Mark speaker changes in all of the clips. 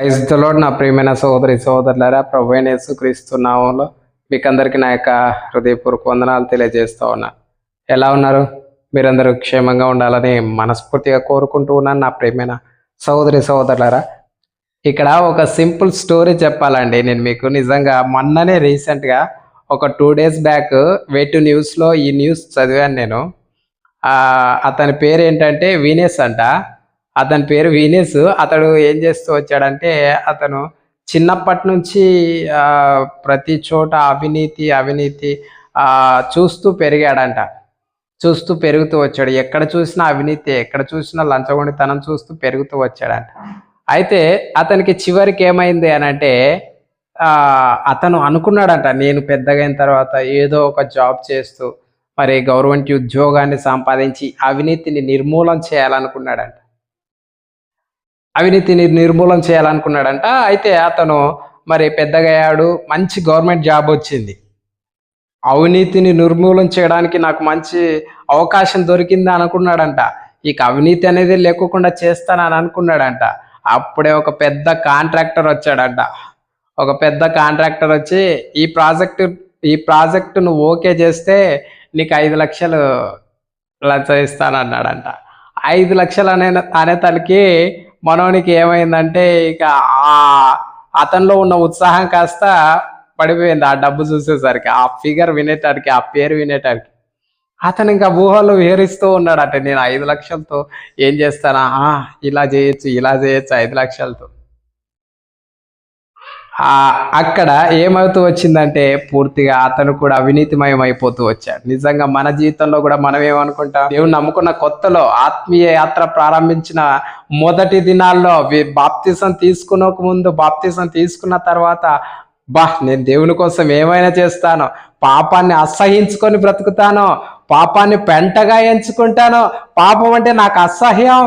Speaker 1: క్రైస్తులో నా ప్రియమైన సోదరి సోదరులారా ప్రభు అయిన యేసుక్రీస్తు నామంలో మీకు అందరికీ నా యొక్క హృదయపూర్వక వందనాలు తెలియజేస్తూ ఉన్నా. ఎలా ఉన్నారు? మీరందరూ క్షేమంగా ఉండాలని మనస్ఫూర్తిగా కోరుకుంటూ ఉన్నాను నా ప్రియమైన సోదరి సోదరులారా ఇక్కడ ఒక సింపుల్ స్టోరీ చెప్పాలండి. నేను మీకు నిజంగా మొన్ననే రీసెంట్గా ఒక టూ డేస్ బ్యాక్ వెటు న్యూస్లో ఈ న్యూస్ చదివాను నేను. అతని పేరు ఏంటంటే వీనేస్ అంట. అతని పేరు వీనేస్. అతడు ఏం చేస్తూ వచ్చాడంటే అతను చిన్నప్పటి నుంచి ప్రతి చోట అవినీతి అవినీతి చూస్తూ పెరిగాడంట. చూస్తూ పెరుగుతూ వచ్చాడు. ఎక్కడ చూసినా అవినీతి ఎక్కడ చూసినా లంచగొండితనం చూస్తూ పెరుగుతూ వచ్చాడంట. అయితే అతనికి చివరికి ఏమైంది అని అంటే అతను అనుకున్నాడంట నేను పెద్దగా అయిన తర్వాత ఏదో ఒక జాబ్ చేస్తూ మరి గవర్నమెంట్ ఉద్యోగాన్ని సంపాదించి అవినీతిని నిర్మూలన చేయాలనుకున్నాడంట. అవినీతిని నిర్మూలన చేయాలనుకున్నాడంట. అయితే అతను మరి పెద్దగయ్యాడు మంచి గవర్నమెంట్ జాబ్ వచ్చింది. అవినీతిని నిర్మూలన చేయడానికి నాకు మంచి అవకాశం దొరికింది అనుకున్నాడంట. ఇక అవినీతి అనేది లేకుండా చేస్తానని అనుకున్నాడంట. అప్పుడే ఒక పెద్ద కాంట్రాక్టర్ వచ్చాడంట. ఒక పెద్ద కాంట్రాక్టర్ వచ్చి ఈ ప్రాజెక్టు ఈ ప్రాజెక్టును ఓకే చేస్తే నీకు ఐదు లక్షలు లంచం ఇస్తానన్నాడంట. ఐదు లక్షలు అనే అనే తనకి మనోనికి ఏమైందంటే ఇక ఆ అతనిలో ఉన్న ఉత్సాహం కాస్త పడిపోయింది ఆ డబ్బు చూసేసరికి. ఆ ఫిగర్ వినేటానికి ఆ పేరు వినేటానికి అతను ఇంకా ఊహలు విహరిస్తూ ఉన్నాడట. నేను ఐదు లక్షలతో ఏం చేస్తానా? ఇలా చేయొచ్చు ఇలా చేయొచ్చు ఐదు లక్షలతో. అక్కడ ఏమవుతూ వచ్చిందంటే పూర్తిగా అతను కూడా అవినీతిమయం అయిపోతూ వచ్చాడు. నిజంగా మన జీవితంలో కూడా మనం ఏమనుకుంటాం? దేవుని నమ్ముకున్న కొత్తలో ఆత్మీయ యాత్ర ప్రారంభించిన మొదటి దినాల్లో వి- బాప్తిసం తీసుకునక ముందు బాప్తిసం తీసుకున్న తర్వాత బా నేను దేవుని కోసం ఏమైనా చేస్తాను పాపాన్ని అసహించుకొని బ్రతుకుతాను పాపాన్ని పెంటగా ఎంచుకుంటాను పాపం అంటే నాకు అసహ్యం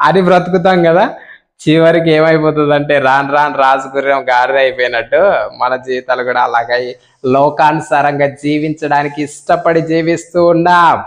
Speaker 1: అని బ్రతుకుతాం కదా? చివరికి ఏమైపోతుంది అంటే రాను రాను రాజగుర్రం గారి అయిపోయినట్టు మన జీవితాలు కూడా అలాగై లోకానుసారంగా జీవించడానికి ఇష్టపడి జీవిస్తూ ఉన్నాం.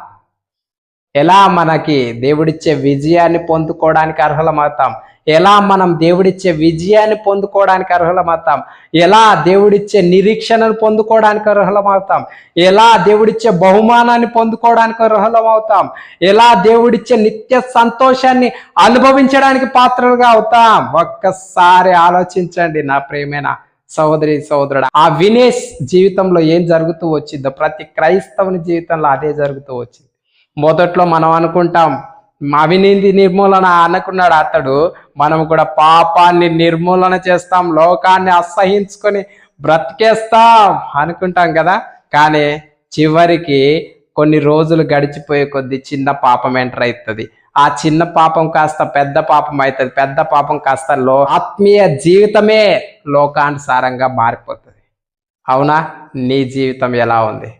Speaker 1: ఎలా మనకి దేవుడిచ్చే విజయాన్ని పొందుకోవడానికి అర్హులమవుతాం? ఎలా మనం దేవుడిచ్చే విజయాన్ని పొందుకోవడానికి అర్హులమవుతాం? ఎలా దేవుడిచ్చే నిరీక్షణను పొందుకోవడానికి అర్హులమవుతాం? ఎలా దేవుడిచ్చే బహుమానాన్ని పొందుకోవడానికి అర్హులమవుతాం? ఎలా దేవుడిచ్చే నిత్య సంతోషాన్ని అనుభవించడానికి పాత్రలుగా అవుతాం? ఒక్కసారి ఆలోచించండి నా ప్రేమేనా సహోదరి సహోదరుడు. ఆ వినేష్ జీవితంలో ఏం జరుగుతూ వచ్చిందో ప్రతి క్రైస్తవుని జీవితంలో అదే జరుగుతూ వచ్చింది. మొదట్లో మనం అనుకుంటాం అవినీతి నిర్మూలన అనుకున్నాడు అతడు మనం కూడా పాపాన్ని నిర్మూలన చేస్తాం లోకాన్ని అసహించుకొని బ్రతికేస్తాం అనుకుంటాం కదా. కానీ చివరికి కొన్ని రోజులు గడిచిపోయే కొద్ది చిన్న పాపం ఎంటర్ అవుతుంది ఆ చిన్న పాపం కాస్త పెద్ద పాపం అవుతుంది పెద్ద పాపం కాస్త లో ఆత్మీయ జీవితమే లోకానుసారంగా మారిపోతుంది. అవునా? నీ జీవితం ఎలా ఉంది?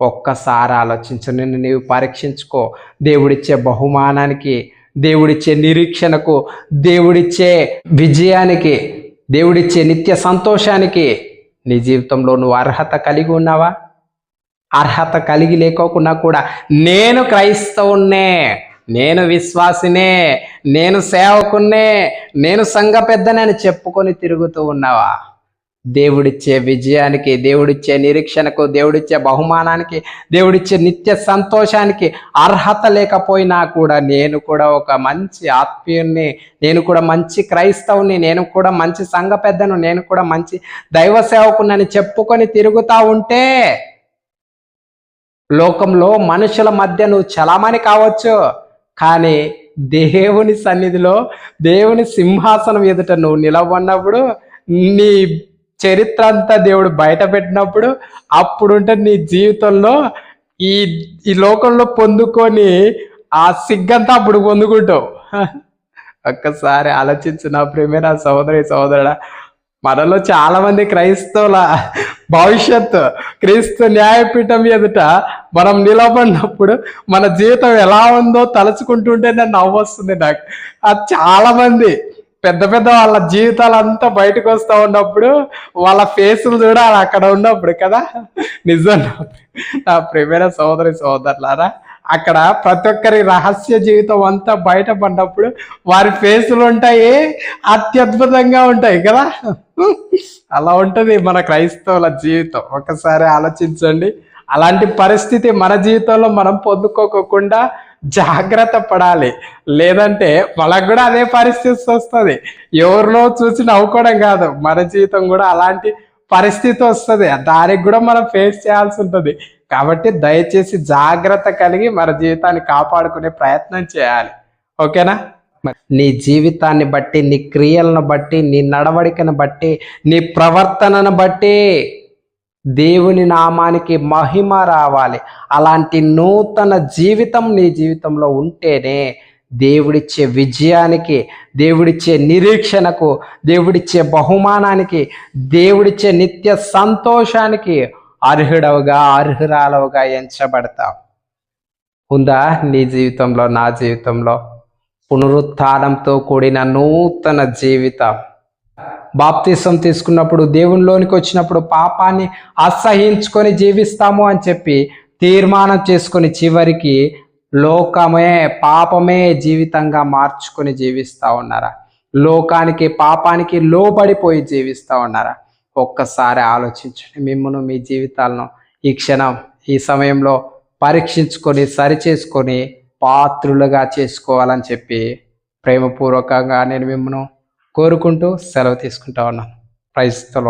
Speaker 1: ఒక్కసారి ఆలోచించు. నిన్ను నీవు పరీక్షించుకో. దేవుడిచ్చే బహుమానానికి దేవుడిచ్చే నిరీక్షణకు దేవుడిచ్చే విజయానికి దేవుడిచ్చే నిత్య సంతోషానికి నీ జీవితంలో నువ్వు అర్హత కలిగి ఉన్నావా? అర్హత కలిగి లేకోకుండా కూడా నేను క్రైస్తవున్నే నేను విశ్వాసినే నేను సేవకున్నే నేను సంఘ పెద్దనని చెప్పుకొని తిరుగుతూ ఉన్నావా? దేవుడిచ్చే విజయానికి దేవుడిచ్చే నిరీక్షణకు దేవుడిచ్చే బహుమానానికి దేవుడిచ్చే నిత్య సంతోషానికి అర్హత లేకపోయినా కూడా నేను కూడా ఒక మంచి ఆత్మీయుణ్ణి నేను కూడా మంచి క్రైస్తవుని నేను కూడా మంచి సంఘ పెద్దను నేను కూడా మంచి దైవ సేవకునని చెప్పుకొని తిరుగుతా ఉంటే లోకంలో మనుషుల మధ్య నువ్వు చలామణి కావచ్చు. కానీ దేవుని సన్నిధిలో దేవుని సింహాసనం ఎదుట నువ్వు నిలబడినప్పుడు నీ చరిత్ర అంతా దేవుడు బయట పెట్టినప్పుడు అప్పుడుంటే నీ జీవితంలో ఈ ఈ లోకంలో పొందుకొని ఆ సిగ్గంతా అప్పుడు పొందుకుంటావు. ఒక్కసారి ఆలోచించు నా ప్రేమైన సహోదరి సహోదరుడా. మనలో చాలా మంది క్రైస్తవుల భవిష్యత్తు క్రీస్తు న్యాయపీఠం ఎదుట మనం నిలబడినప్పుడు మన జీవితం ఎలా ఉందో తలుచుకుంటుంటే నన్ను నవ్వు వస్తుంది నాకు. అది చాలా మంది పెద్ద పెద్ద వాళ్ళ జీవితాలు అంతా బయటకు వస్తూ ఉన్నప్పుడు వాళ్ళ ఫేసులు చూడాలి అక్కడ ఉన్నప్పుడు కదా? నిజం నా ప్రేమైన సోదరి సోదరులారా అక్కడ ప్రతి ఒక్కరి రహస్య జీవితం అంతా బయటపడినప్పుడు వారి ఫేసులు ఉంటాయి అత్యద్భుతంగా ఉంటాయి కదా? అలా ఉంటుంది మన క్రైస్తవుల జీవితం. ఒకసారి ఆలోచించండి. అలాంటి పరిస్థితి మన జీవితంలో మనం పొందుకోకుండా జాగ్రత్త పడాలి. లేదంటే వాళ్ళకు కూడా అదే పరిస్థితి వస్తుంది. ఎవరిలో చూసి నవ్వుకోవడం కాదు. మన జీవితం కూడా అలాంటి పరిస్థితి వస్తుంది. దానికి కూడా మనం ఫేస్ చేయాల్సి ఉంటుంది. కాబట్టి దయచేసి జాగ్రత్త కలిగి మన జీవితాన్ని కాపాడుకునే ప్రయత్నం చేయాలి. ఓకేనా? నీ జీవితాన్ని బట్టి నీ క్రియలను బట్టి నీ నడవడికను బట్టి నీ ప్రవర్తనను బట్టి దేవుని నామానికి మహిమ రావాలి. అలాంటి నూతన జీవితం నీ జీవితంలో ఉంటేనే దేవుడిచ్చే విజయానికి దేవుడిచ్చే నిరీక్షణకు దేవుడిచ్చే బహుమానానికి దేవుడిచ్చే నిత్య సంతోషానికి అర్హుడవుగా అర్హురాలవుగా ఎంచబడతావు. ఉందా నీ జీవితంలో నా జీవితంలో? పునరుత్థానంతో కూడిన నూతన జీవితం. బాప్తీసం తీసుకున్నప్పుడు దేవునిలోనికి వచ్చినప్పుడు పాపాన్ని అసహించుకొని జీవిస్తాము అని చెప్పి తీర్మానం చేసుకొని చివరికి లోకమే పాపమే జీవితంగా మార్చుకొని జీవిస్తా ఉన్నారా? లోకానికి పాపానికి లోబడిపోయి జీవిస్తా ఉన్నారా? ఒక్కసారి ఆలోచించండి. మిమ్మల్ని మీ జీవితాలను ఈ క్షణం ఈ సమయంలో పరీక్షించుకొని సరిచేసుకొని పాత్రులుగా చేసుకోవాలని చెప్పి ప్రేమపూర్వకంగా నేను మిమ్మల్ని కోరుకుంటూ సెలవు తీసుకుంటా ఉన్నాను ప్రైజ్ ద